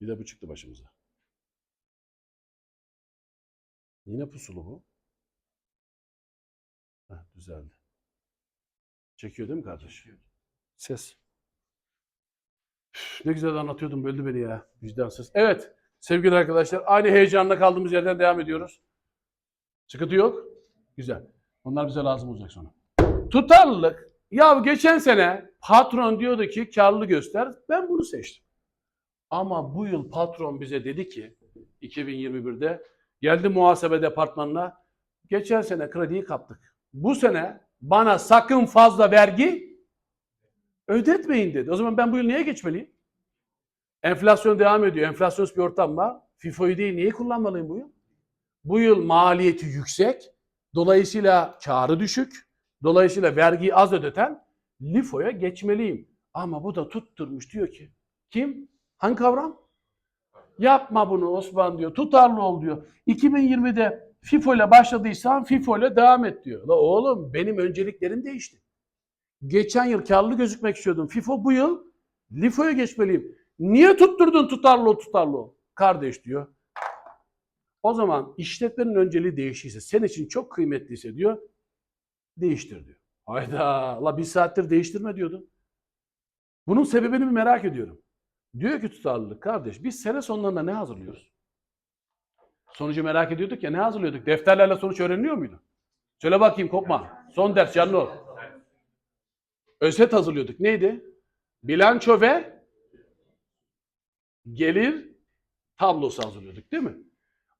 Bir de bu çıktı başımıza. Yine pusulu bu. Heh, düzeldi. Çekiyor değil mi kardeş? Ses. Üf, ne güzel anlatıyordum böldü beni ya. Vicdansız. Evet sevgili arkadaşlar aynı heyecanla kaldığımız yerden devam ediyoruz. Sıkıntı yok. Güzel. Onlar bize lazım olacak sonra. Tutarlılık. Ya geçen sene patron diyordu ki karlı göster. Ben bunu seçtim. Ama bu yıl patron bize dedi ki 2021'de geldi muhasebe departmanına geçen sene krediyi kaptık. Bu sene bana sakın fazla vergi ödetmeyin dedi. O zaman ben bu yıl niye geçmeliyim? Enflasyon devam ediyor. Enflasyonist bir ortam var. FIFO'yu değil niye kullanmalıyım bu yıl? Bu yıl maliyeti yüksek. Dolayısıyla karı düşük. Dolayısıyla vergiyi az ödeten LIFO'ya geçmeliyim. Ama bu da tutturmuş diyor ki kim? Hangi kavram? Yapma bunu Osman diyor. Tutarlı ol diyor. 2020'de FIFO ile başladıysan FIFO ile devam et diyor. La oğlum benim önceliklerim değişti. Geçen yıl karlı gözükmek istiyordum. FIFO bu yıl LIFO'ya geçmeliyim. Niye tutturdun tutarlı ol tutarlı ol? Kardeş diyor. O zaman işletmenin önceliği değiştiyse, senin için çok kıymetliyse diyor, değiştir diyor. Hayda, la bir saattir değiştirme diyordun. Bunun sebebini merak ediyorum. Diyor ki tutarlılık kardeş, biz sene sonlarında ne hazırlıyoruz? Sonucu merak ediyorduk ya, ne hazırlıyorduk? Defterlerle sonuç öğreniliyor muydu? Söyle bakayım kopma. Son ders canlı. Özet hazırlıyorduk. Neydi? Bilanço ve gelir tablosu hazırlıyorduk değil mi?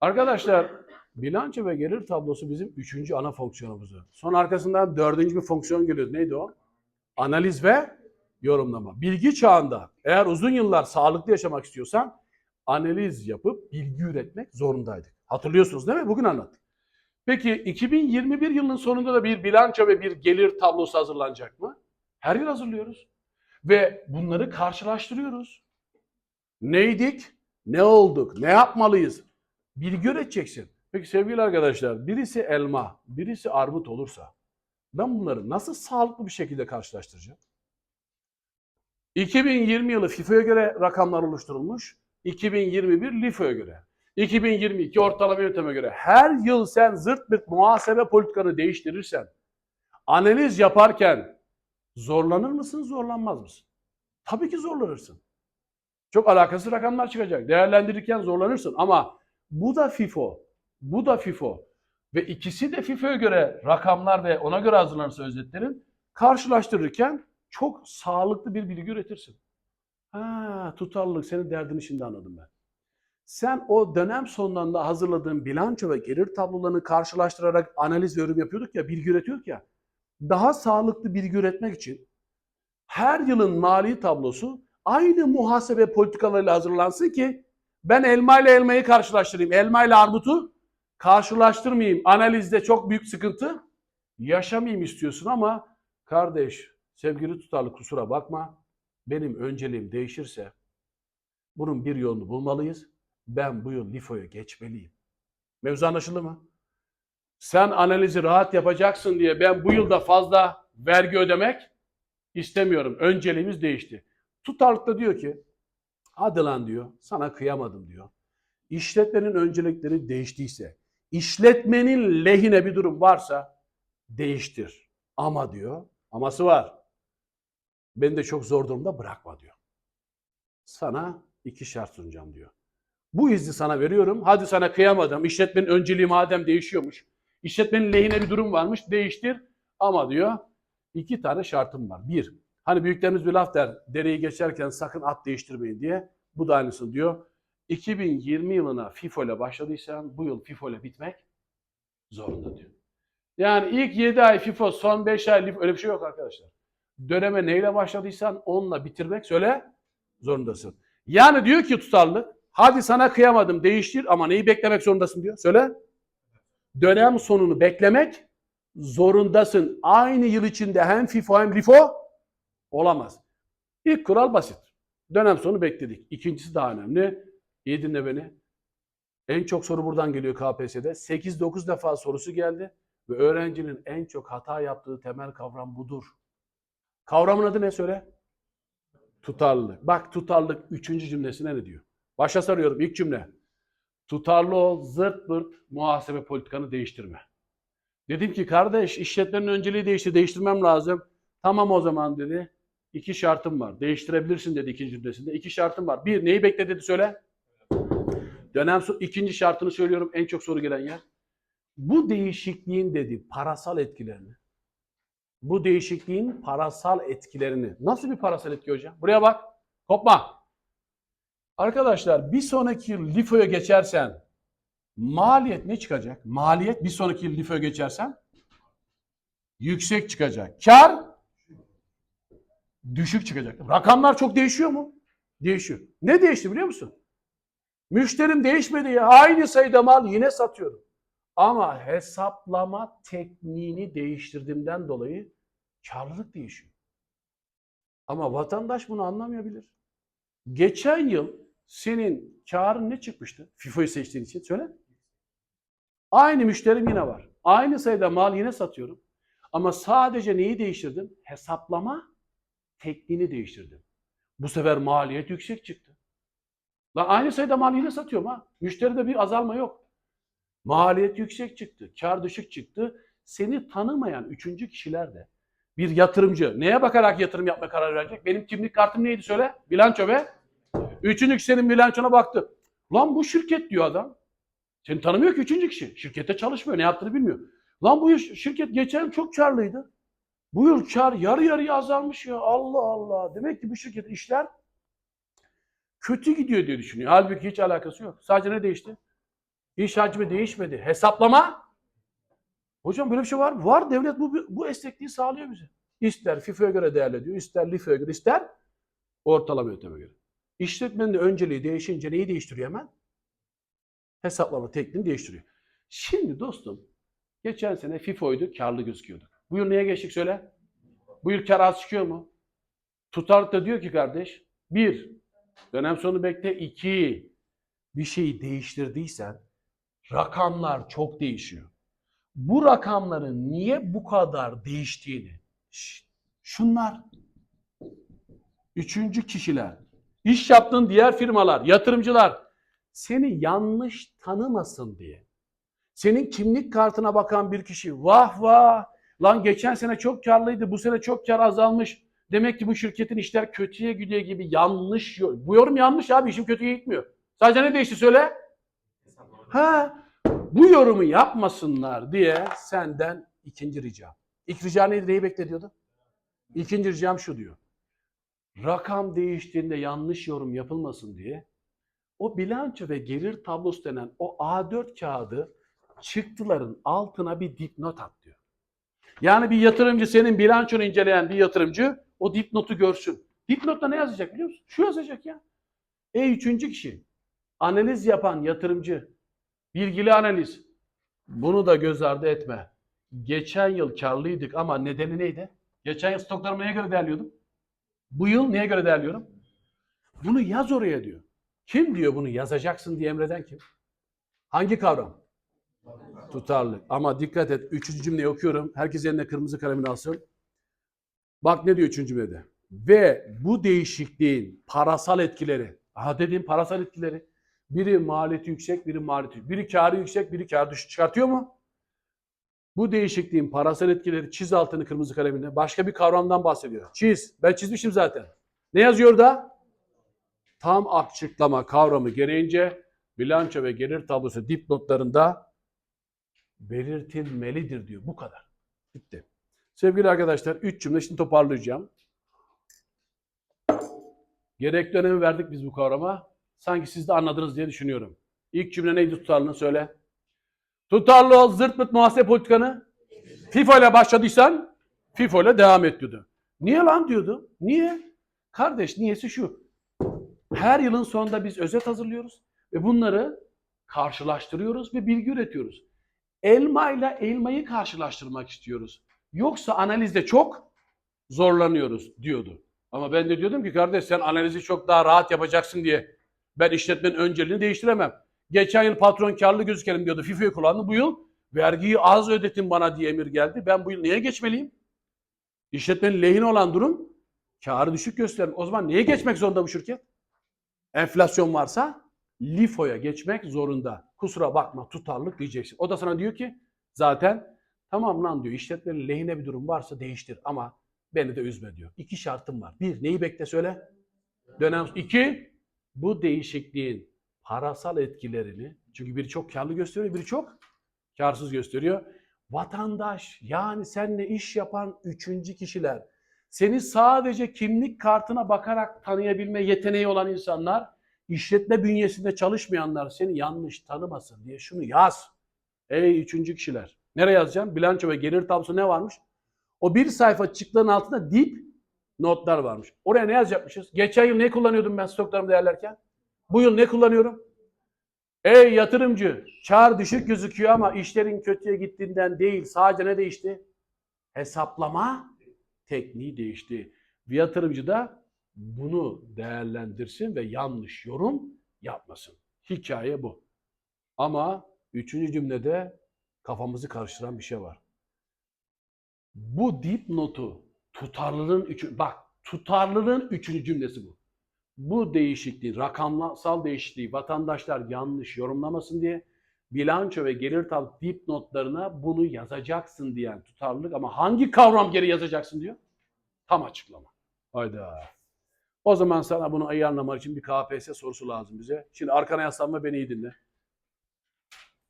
Arkadaşlar bilanço ve gelir tablosu bizim üçüncü ana fonksiyonumuz. Son arkasından dördüncü bir fonksiyon geliyor. Neydi o? Analiz ve yorumlama. Bilgi çağında eğer uzun yıllar sağlıklı yaşamak istiyorsan analiz yapıp bilgi üretmek zorundaydık. Hatırlıyorsunuz değil mi? Bugün anlattık. Peki 2021 yılının sonunda da bir bilanço ve bir gelir tablosu hazırlanacak mı? Her yıl hazırlıyoruz. Ve bunları karşılaştırıyoruz. Neydik? Ne olduk? Ne yapmalıyız? Bilgi üreteceksin. Peki sevgili arkadaşlar, birisi elma, birisi armut olursa ben bunları nasıl sağlıklı bir şekilde karşılaştıracağım? 2020 yılı FIFO'ya göre rakamlar oluşturulmuş. 2021 LIFO'ya göre. 2022 ortalama yönteme göre. Her yıl sen zırt pırt muhasebe politikanı değiştirirsen, analiz yaparken zorlanır mısın, zorlanmaz mısın? Tabii ki zorlanırsın. Çok alakasız rakamlar çıkacak. Değerlendirirken zorlanırsın ama bu da FIFO, bu da FIFO ve ikisi de FIFO'ya göre rakamlar ve ona göre hazırlanırsa özetlerin karşılaştırırken çok sağlıklı bir bilgi üretirsin. Ha, tutarlılık senin derdini şimdi anladım ben. Sen o dönem sonlarında hazırladığın bilanço ve gelir tablolarını karşılaştırarak analiz ve yorum yapıyorduk ya, bilgi üretiyorduk ya. Daha sağlıklı bilgi üretmek için her yılın mali tablosu aynı muhasebe politikalarıyla hazırlansın ki ben elma ile elmayı karşılaştırayım. Elma ile armutu karşılaştırmayayım. Analizde çok büyük sıkıntı yaşamayayım istiyorsun ama kardeş sevgili tutarlı kusura bakma. Benim önceliğim değişirse bunun bir yolunu bulmalıyız. Ben bu yıl LIFO'ya geçmeliyim. Mevzu anlaşıldı mı? Sen analizi rahat yapacaksın diye ben bu yılda fazla vergi ödemek istemiyorum. Önceliğimiz değişti. Tutarlıkta diyor ki hadi diyor sana kıyamadım diyor. İşletmenin öncelikleri değiştiyse, işletmenin lehine bir durum varsa değiştir. Ama diyor, aması var. Beni de çok zor durumda bırakma diyor. Sana iki şart sunacağım diyor. Bu izni sana veriyorum. Hadi sana kıyamadım. İşletmenin önceliği madem değişiyormuş. İşletmenin lehine bir durum varmış. Değiştir. Ama diyor iki tane şartım var. Bir, hani büyüklerimiz bir laf der. Dereyi geçerken sakın at değiştirmeyin diye. Bu da aynısını diyor. 2020 yılına FIFO ile başladıysan bu yıl FIFO ile bitmek zorunda diyor. Yani ilk 7 ay FIFO, son 5 ay LIFO öyle bir şey yok arkadaşlar. Döneme neyle başladıysan onunla bitirmek söyle zorundasın. Yani diyor ki tutarlı, hadi sana kıyamadım değiştir ama neyi beklemek zorundasın diyor. Söyle. Dönem sonunu beklemek zorundasın. Aynı yıl içinde hem FIFO hem LIFO olamaz. İlk kural basit. Dönem sonu bekledik. İkincisi daha önemli. İyi dinle beni. En çok soru buradan geliyor KPSS'de. 8-9 defa sorusu geldi ve öğrencinin en çok hata yaptığı temel kavram budur. Kavramın adı ne söyle? Tutarlılık. Bak tutarlılık üçüncü cümlesine ne diyor? Başa sarıyorum ilk cümle. Tutarlı ol, zırt pırt muhasebe politikanı değiştirme. Dedim ki kardeş işletmenin önceliği değişti, değiştirmem lazım. Tamam o zaman dedi. İki şartım var. Değiştirebilirsin dedi ikinci cümlesinde. İki şartım var. Bir, neyi bekle dedi söyle. Dönem ikinci şartını söylüyorum en çok soru gelen yer. Bu değişikliğin dedi parasal etkilerini. Bu değişikliğin parasal etkilerini. Nasıl bir parasal etki hocam? Buraya bak. Kopma. Arkadaşlar bir sonraki LIFO'ya geçersen maliyet ne çıkacak? Maliyet bir sonraki LIFO'ya geçersen yüksek çıkacak. Kar düşük çıkacak. Rakamlar çok değişiyor mu? Değişiyor. Ne değişti biliyor musun? Müşterim değişmedi ya. Aynı sayıda mal yine satıyorum. Ama hesaplama tekniğini değiştirdiğimden dolayı karlılık değişiyor. Ama vatandaş bunu anlamayabilir. Geçen yıl senin karın ne çıkmıştı? FIFO'yu seçtiğin için söyle. Aynı müşterim yine var. Aynı sayıda mal yine satıyorum. Ama sadece neyi değiştirdim? Hesaplama tekniğini değiştirdim. Bu sefer maliyet yüksek çıktı. Lan aynı sayıda mal yine satıyorum ha. Müşteride bir azalma yok. Maliyet yüksek çıktı. Kar düşük çıktı. Seni tanımayan üçüncü kişiler de bir yatırımcı neye bakarak yatırım yapma karar verecek? Benim kimlik kartım neydi söyle? Bilanço ve üçüncü kişinin bilançona baktı. Lan bu şirket diyor adam. Seni tanımıyor ki üçüncü kişi. Şirkette çalışmıyor. Ne yaptığını bilmiyor. Lan bu şirket geçen çok karlıydı. Bu yıl kar yarı yarıya azalmış ya. Allah Allah. Demek ki bu şirket işler kötü gidiyor diye düşünüyor. Halbuki hiç alakası yok. Sadece ne değişti? İş hacmi değişmedi. Hesaplama. Hocam böyle bir şey var mı? Var. Devlet bu, bu esnekliği sağlıyor bize. İster FIFO'ya göre değerleniyor, ister LIFO'ya göre, ister ortalama yönteme göre. İşletmenin önceliği değişince neyi değiştiriyor hemen? Hesaplama tekniğini değiştiriyor. Şimdi dostum, geçen sene FIFO'ydu, karlı gözüküyordu. Bu yıl neye geçtik söyle? Bu yıl kar az çıkıyor mu? Tutarlık da diyor ki kardeş, bir, dönem sonu bekle, iki, bir şeyi değiştirdiysen rakamlar çok değişiyor. Bu rakamların niye bu kadar değiştiğini, şunlar, üçüncü kişiler, iş yaptığın diğer firmalar, yatırımcılar seni yanlış tanımasın diye. Senin kimlik kartına bakan bir kişi vah vah lan geçen sene çok karlıydı bu sene çok kar azalmış. Demek ki bu şirketin işler kötüye gidiyor gibi yanlış. Bu yorum yanlış abi işim kötüye gitmiyor. Sadece ne değişti söyle. Ha, bu yorumu yapmasınlar diye senden ikinci ricam. İlk rica neydi? Neyi beklediyordu? İkinci ricam şu diyor. Rakam değiştiğinde yanlış yorum yapılmasın diye o bilanço ve gelir tablosu denen o A4 kağıdı çıktıların altına bir dipnot at diyor. Yani bir yatırımcı senin bilançonu inceleyen bir yatırımcı o dipnotu görsün. Dipnotta ne yazacak biliyor musun? Şu yazacak ya. Ey üçüncü kişi analiz yapan yatırımcı bilgili analiz bunu da göz ardı etme. Geçen yıl karlıydık ama nedeni neydi? Geçen yıl stoklarımı neye göre değerliyordum? Bu yıl neye göre değerliyorum? Bunu yaz oraya diyor. Kim diyor bunu yazacaksın diye emreden kim? Hangi kavram? Tutarlı. Ama dikkat et. Üçüncü cümleyi okuyorum. Herkes eline kırmızı kalemini alsın. Bak ne diyor üçüncü cümlede. Ve bu değişikliğin parasal etkileri. Aha dediğim parasal etkileri. Biri maliyeti yüksek, biri maliyeti yüksek. Biri karı yüksek, biri karı düşük çıkartıyor mu? Bu değişikliğin parasal etkileri çiz altını kırmızı kalemine. Başka bir kavramdan bahsediyor. Çiz. Ben çizmişim zaten. Ne yazıyor da? Tam açıklama kavramı gereğince bilanço ve gelir tablosu dipnotlarında belirtilmelidir diyor. Bu kadar. Bitti. Sevgili arkadaşlar 3 cümle şimdi toparlayacağım. Gerekli önemi verdik biz bu kavrama. Sanki siz de anladınız diye düşünüyorum. İlk cümle neydi tutarlılığını söyle. Tutarlı ol zırt pırt muhasebe politikanı. FIFO ile başladıysan FIFO ile devam et diyordu. Niye lan diyordu. Niye? Kardeş niyesi şu. Her yılın sonunda biz özet hazırlıyoruz ve bunları karşılaştırıyoruz ve bilgi üretiyoruz. Elma ile elmayı karşılaştırmak istiyoruz. Yoksa analizde çok zorlanıyoruz diyordu. Ama ben de diyordum ki kardeş sen analizi çok daha rahat yapacaksın diye ben işletmenin önceliğini değiştiremem. Geçen yıl patron karlı gözükelim diyordu. FIFO'yu kullandı. Bu yıl vergiyi az ödetin bana diye emir geldi. Ben bu yıl niye geçmeliyim? İşletmenin lehine olan durum karı düşük gösterir. O zaman niye geçmek zorunda bu şirket? Enflasyon varsa LIFO'ya geçmek zorunda. Kusura bakma tutarlılık diyeceksin. O da sana diyor ki zaten tamam lan diyor işletmenin lehine bir durum varsa değiştir ama beni de üzme diyor. İki şartım var. Bir neyi bekle söyle. Dönem. İki bu değişikliğin parasal etkilerini çünkü biri çok karlı gösteriyor biri çok karsız gösteriyor. Vatandaş yani seninle iş yapan üçüncü kişiler seni sadece kimlik kartına bakarak tanıyabilme yeteneği olan insanlar işletme bünyesinde çalışmayanlar seni yanlış tanımasın diye şunu yaz. Ey üçüncü kişiler. Nereye yazacağım? Bilanço ve gelir tablosu ne varmış? O bir sayfa çıktığın altında dip notlar varmış. Oraya ne yazacakmışız? Geçen yıl ne kullanıyordum ben stoklarımı değerlerken? Bu yıl ne kullanıyorum? Ey yatırımcı, kar düşük gözüküyor ama işlerin kötüye gittiğinden değil. Sadece ne değişti? Hesaplama tekniği değişti. Bir yatırımcı da bunu değerlendirsin ve yanlış yorum yapmasın. Hikaye bu. Ama üçüncü cümlede kafamızı karıştıran bir şey var. Bu dipnotu tutarlılığın üçü, bak tutarlılığın üçüncü cümlesi bu. Bu değişikliği, rakamsal değişikliği vatandaşlar yanlış yorumlamasın diye bilanço ve gelir tablo dipnotlarına bunu yazacaksın diyen tutarlılık ama hangi kavram geri yazacaksın diyor? Tam açıklama. Hayda. O zaman sana bunu iyi anlamak için bir KPSS sorusu lazım bize. Şimdi arkana yaslanma beni iyi dinle.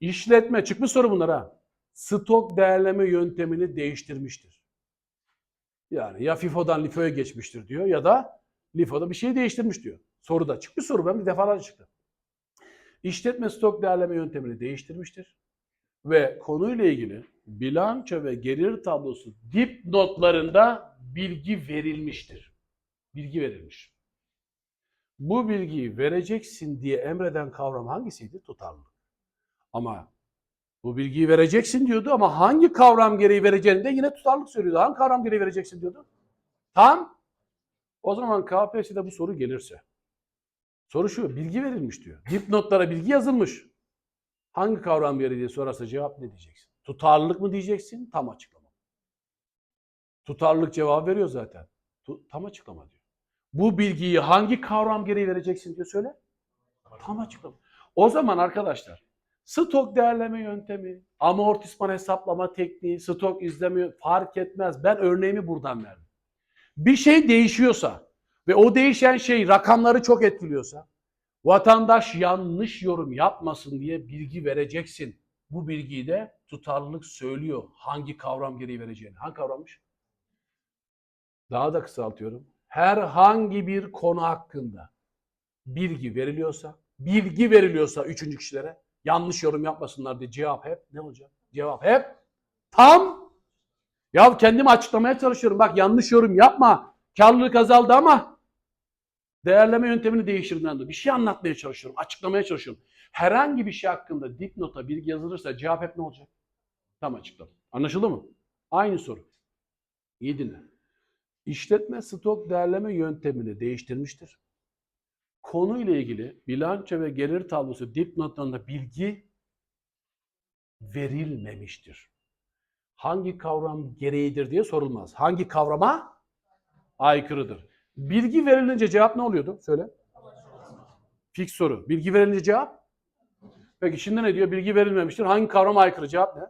İşletme, çıkmış soru bunlar ha. Stok değerleme yöntemini değiştirmiştir. Yani ya FIFO'dan LIFO'ya geçmiştir diyor ya da LIFO'da bir şey değiştirmiş diyor. Soruda çıkmış soru ben bir defalarca çıktı. İşletme stok değerleme yöntemini değiştirmiştir. Ve konuyla ilgili bilanço ve gelir tablosu dipnotlarında bilgi verilmiştir. Bilgi verilmiş. Bu bilgiyi vereceksin diye emreden kavram hangisiydi? Tutarlılık. Ama bu bilgiyi vereceksin diyordu ama hangi kavram gereği vereceğini de yine tutarlılık söylüyordu. Hangi kavram gereği vereceksin diyordu? Tam. O zaman KPSS'de bu soru gelirse. Soru şu, bilgi verilmiş diyor. Dipnotlara bilgi yazılmış. Hangi kavram gereği diye sorarsa cevap ne diyeceksin? Tutarlılık mı diyeceksin? Tam açıklama. Tutarlılık cevap veriyor zaten. Tam açıklama diyor. Bu bilgiyi hangi kavram gereği vereceksin diyor söyle. Tam açıklama. O zaman arkadaşlar stok değerleme yöntemi, amortisman hesaplama tekniği, stok izleme fark etmez. Ben örneğimi buradan verdim. Bir şey değişiyorsa ve o değişen şey rakamları çok etkiliyorsa vatandaş yanlış yorum yapmasın diye bilgi vereceksin. Bu bilgiyi de tutarlılık söylüyor. Hangi kavram gereği vereceğini. Hangi kavrammış? Daha da kısaltıyorum. Herhangi bir konu hakkında bilgi veriliyorsa, bilgi veriliyorsa üçüncü kişilere yanlış yorum yapmasınlar diye cevap hep ne olacak? Cevap hep tam. Ya kendimi açıklamaya çalışıyorum. Bak yanlış yorum yapma. Karlılık azaldı ama değerleme yöntemini değiştirdiğinden bir şey anlatmaya çalışıyorum. Açıklamaya çalışıyorum. Herhangi bir şey hakkında dipnota bilgi yazılırsa cevap hep ne olacak? Tam açıklama. Anlaşıldı mı? Aynı soru. İyi dinle. İşletme stok değerleme yöntemini değiştirmiştir. Konuyla ilgili bilanço ve gelir tablosu dipnotlarında bilgi verilmemiştir. Hangi kavram gereğidir diye sorulmaz. Hangi kavrama aykırıdır? Bilgi verilince cevap ne oluyordu? Söyle. Fix soru. Bilgi verilince cevap? Peki şimdi ne diyor? Bilgi verilmemiştir. Hangi kavrama aykırı? Cevap ne?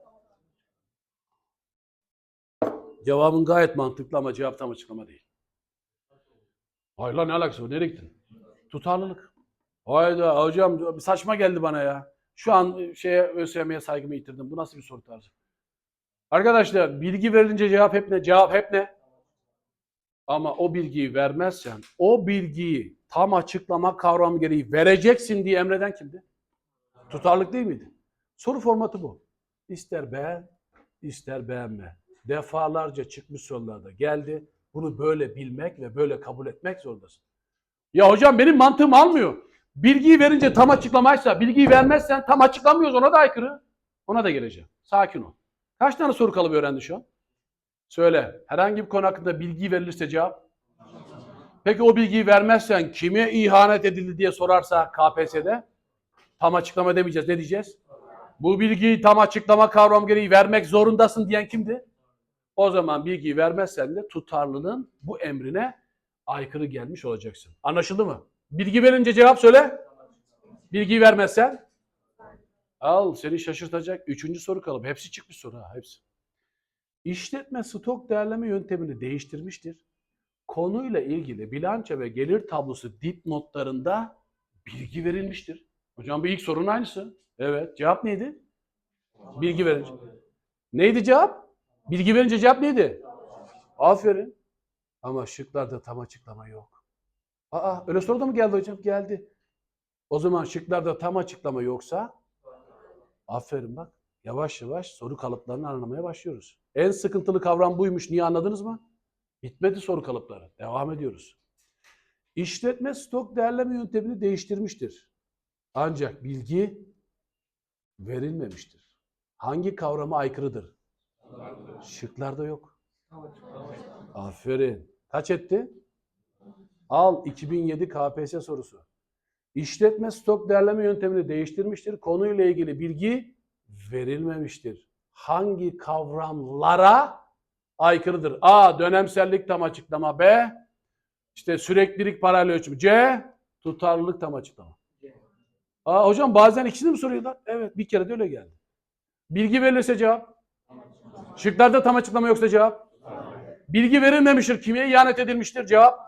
Cevabın gayet mantıklı ama cevap tam açıklama değil. Hayır lan ne alakası var? Nereye gittin? Tutarlılık. Hayda hocam saçma geldi bana ya. Şu an şeye ÖSYM'ye saygımı yitirdim. Bu nasıl bir soru tarzı? Arkadaşlar bilgi verilince cevap hep ne? Cevap hep ne? Ama o bilgiyi vermezsen, o bilgiyi tam açıklama kavramı gereği vereceksin diye emreden kimdi? Tutarlık değil miydi? Soru formatı bu. İster beğen, ister beğenme. Defalarca çıkmış sorularda geldi. Bunu böyle bilmek ve böyle kabul etmek zorundasın. Ya hocam benim mantığım almıyor. Bilgiyi verince tam açıklamaysa, bilgiyi vermezsen tam açıklamıyoruz ona da aykırı. Ona da geleceğim. Sakin ol. Kaç tane soru kalıbı öğrendi şu an? Söyle. Herhangi bir konu hakkında bilgi verilirse cevap. Peki o bilgiyi vermezsen kime ihanet edildi diye sorarsa KPSS'de tam açıklama demeyeceğiz. Ne diyeceğiz? Bu bilgiyi tam açıklama kavram gereği vermek zorundasın diyen kimdi? O zaman bilgiyi vermezsen de tutarlılığın bu emrine aykırı gelmiş olacaksın. Anlaşıldı mı? Bilgi verince cevap söyle. Bilgiyi vermezsen al seni şaşırtacak. Üçüncü soru kalıbı. Hepsi çıkmış soru ha hepsi. İşletme stok değerleme yöntemini değiştirmiştir. Konuyla ilgili bilanço ve gelir tablosu dipnotlarında bilgi verilmiştir. Hocam bu ilk sorunun aynısı. Evet. Cevap neydi? Bilgi verince. Neydi cevap? Bilgi verince cevap neydi? Aferin. Ama şıklarda tam açıklama yok. Aa öyle soru da mı geldi hocam? Geldi. O zaman şıklarda tam açıklama yoksa aferin bak. Yavaş yavaş soru kalıplarını anlamaya başlıyoruz. En sıkıntılı kavram buymuş. Niye anladınız mı? Bitmedi soru kalıpları. Devam ediyoruz. İşletme stok değerleme yöntemini değiştirmiştir. Ancak bilgi verilmemiştir. Hangi kavrama aykırıdır? Şıklarda yok. Aferin. Kaç etti? Al 2007 KPSS sorusu. İşletme stok değerleme yöntemini değiştirmiştir. Konuyla ilgili bilgi verilmemiştir. Hangi kavramlara aykırıdır? A. Dönemsellik tam açıklama. B. İşte süreklilik paralel ölçümü. C. Tutarlılık tam açıklama. Aa, hocam bazen ikisini mi soruyorlar? Evet bir kere de öyle geldi. Bilgi verilirse cevap. Şıklarda tam açıklama yoksa cevap. Bilgi verilmemiştir. Kime ihanet edilmiştir? Cevap.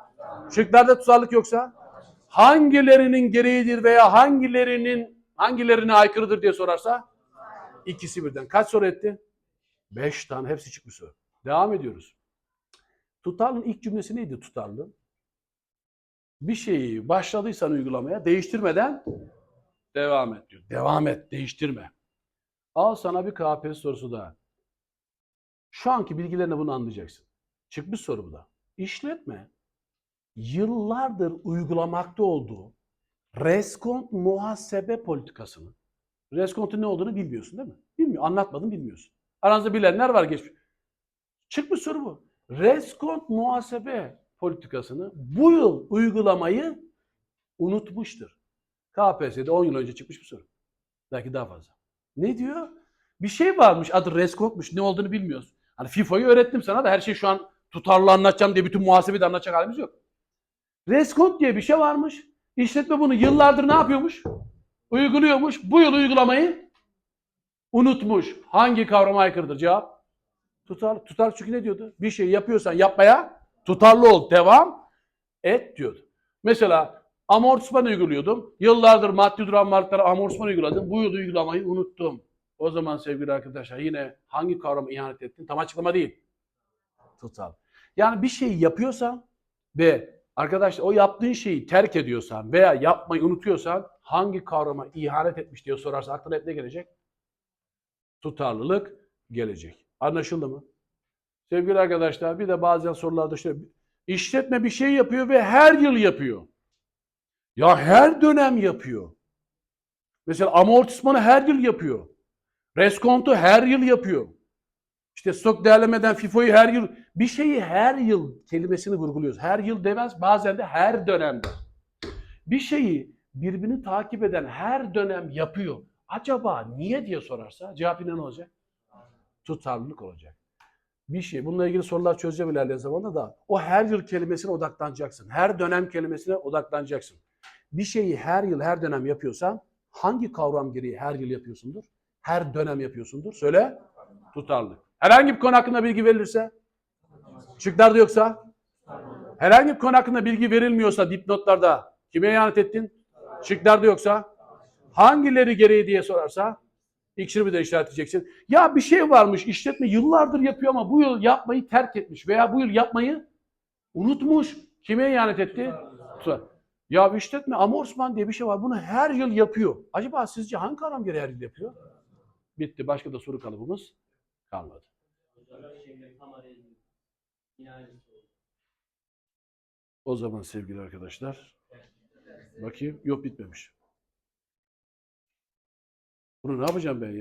Şıklarda tutarlılık yoksa hangilerinin gereğidir veya hangilerinin hangilerine aykırıdır diye sorarsa ikisi birden. Kaç soru etti? Beş tane. Hepsi çıkmış soru. Devam ediyoruz. Tutarlılığın ilk cümlesi neydi tutarlı? Bir şeyi başladıysan uygulamaya değiştirmeden devam et diyor. Devam et, değiştirme. Al sana bir KPSS sorusu daha. Şu anki bilgilerine bunu anlayacaksın. Çıkmış soru bu da. İşletme yıllardır uygulamakta olduğu reskont muhasebe politikasını reskontun ne olduğunu bilmiyorsun değil mi? Bilmiyor. Anlatmadım bilmiyorsun. Aranızda bilenler var geçmiş. Çıkmış soru bu. Reskont muhasebe politikasını bu yıl uygulamayı unutmuştur. KPSS'de 10 yıl önce çıkmış bir soru. Belki daha fazla. Ne diyor? Bir şey varmış adı reskontmuş. Ne olduğunu bilmiyoruz. Hani FIFO'yu öğrettim sana da her şeyi şu an tutarlı anlatacağım diye bütün muhasebeyi de anlatacak halimiz yok. Reskont diye bir şey varmış. İşletme bunu yıllardır ne yapıyormuş? Uyguluyormuş. Bu yıl uygulamayı unutmuş. Hangi kavrama aykırıdır? Cevap. Tutar. Tutar çünkü ne diyordu? Bir şey yapıyorsan yapmaya tutarlı ol. Devam et diyordu. Mesela amortisman uyguluyordum. Yıllardır maddi duran varlıklara amortisman uyguladım. Bu yıl uygulamayı unuttum. O zaman sevgili arkadaşlar yine hangi kavrama ihanet ettin? Tam açıklama değil. Tutar. Yani bir şeyi yapıyorsan ve arkadaşlar o yaptığın şeyi terk ediyorsan veya yapmayı unutuyorsan hangi kavrama ihanet etmiş diye sorarsa aklına hep ne gelecek? Tutarlılık gelecek. Anlaşıldı mı? Sevgili arkadaşlar bir de bazen sorularda şöyle işletme bir şey yapıyor ve her yıl yapıyor. Ya her dönem yapıyor. Mesela amortismanı her yıl yapıyor. Reskontu her yıl yapıyor. İşte stok değerlemeden FIFO'yu her yıl bir şeyi her yıl kelimesini vurguluyoruz. Her yıl demez bazen de her dönemde. Bir şeyi birbirini takip eden her dönem yapıyor. Acaba niye diye sorarsa cevap ne olacak? Tutarlılık olacak. Bir şey. Bununla ilgili sorular çözeceğim ilerleyen zamanda da o her yıl kelimesine odaklanacaksın. Her dönem kelimesine odaklanacaksın. Bir şeyi her yıl her dönem yapıyorsan hangi kavram gereği her yıl yapıyorsundur? Her dönem yapıyorsundur. Söyle. Tutarlılık. Herhangi bir konu hakkında bilgi verilirse, şıklarda yoksa, herhangi bir konu hakkında bilgi verilmiyorsa dipnotlarda kime ihanet ettin? Şıklarda yoksa, hangileri gereği diye sorarsa, ikisini bir de işaretleyeceksin. Ya bir şey varmış işletme yıllardır yapıyor ama bu yıl yapmayı terk etmiş veya bu yıl yapmayı unutmuş. Kime ihanet etti? Tutar. Ya işletme amortisman diye bir şey var. Bunu her yıl yapıyor. Acaba sizce hangi kavram gereği her yıl yapıyor? Bitti. Başka da soru kalıbımız kalmadı. O zaman sevgili arkadaşlar bakayım yok bitmemiş. Bunu ne yapacağım ben ya?